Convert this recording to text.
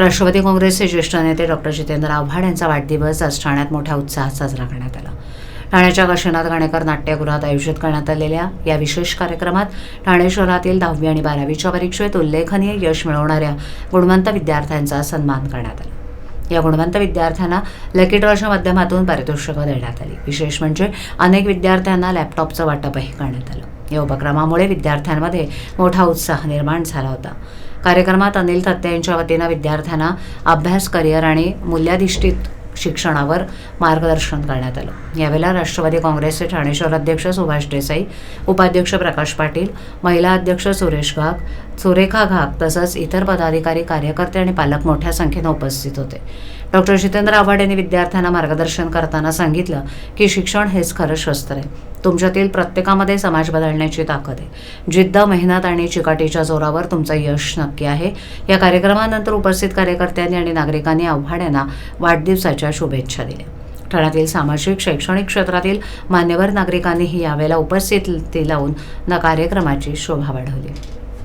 राष्ट्रवादी काँग्रेसचे ज्येष्ठ नेते डॉक्टर जितेंद्र आव्हाड यांचा वाढदिवस आज ठाण्यात मोठ्या उत्साहात साजरा करण्यात आला. ठाण्याच्या काशीनाथ घाणेकर नाट्यगृहात आयोजित करण्यात आलेल्या या विशेष कार्यक्रमात ठाणे शहरातील दहावी आणि बारावीच्या परीक्षेत उल्लेखनीय यश मिळवणाऱ्या गुणवंत विद्यार्थ्यांचा सन्मान करण्यात आला. या गुणवंत विद्यार्थ्यांना लकी ड्रॉच्या माध्यमातून पारितोषिकं देण्यात आली. विशेष म्हणजे अनेक विद्यार्थ्यांना लॅपटॉपचं वाटपही करण्यात आलं. या उपक्रमामुळे विद्यार्थ्यांमध्ये मोठा उत्साह निर्माण झाला होता. कार्यक्रमात अनिल थत्ते यांच्या वतीनं विद्यार्थ्यांना अभ्यास करिअर आणि मूल्याधिष्ठित शिक्षणावर मार्गदर्शन करण्यात आलं. यावेळेला राष्ट्रवादी काँग्रेसचे ठाणे शहर अध्यक्ष सुभाष देसाई उपाध्यक्ष प्रकाश पाटील महिला अध्यक्ष सुरेश घाग सुरेखा घाग तसंच इतर पदाधिकारी कार्यकर्ते आणि पालक मोठ्या संख्येनं उपस्थित होते. डॉक्टर जितेंद्र आव्हाड यांनी विद्यार्थ्यांना मार्गदर्शन करताना सांगितलं की शिक्षण हेच खरं शस्त्र आहे. तुमच्यातील प्रत्येकामध्ये समाज बदलण्याची ताकद आहे. जिद्द मेहनत आणि चिकाटीच्या जोरावर तुमचं यश नक्की आहे. या कार्यक्रमानंतर उपस्थित कार्यकर्त्यांनी आणि नागरिकांनी आव्हाड यांना वाढदिवसाच्या शुभेच्छा दिल्या. ठाण्यातील सामाजिक शैक्षणिक क्षेत्रातील मान्यवर नागरिकांनीही यावेळेला उपस्थिती लावून ना कार्यक्रमाची शोभा वाढवली.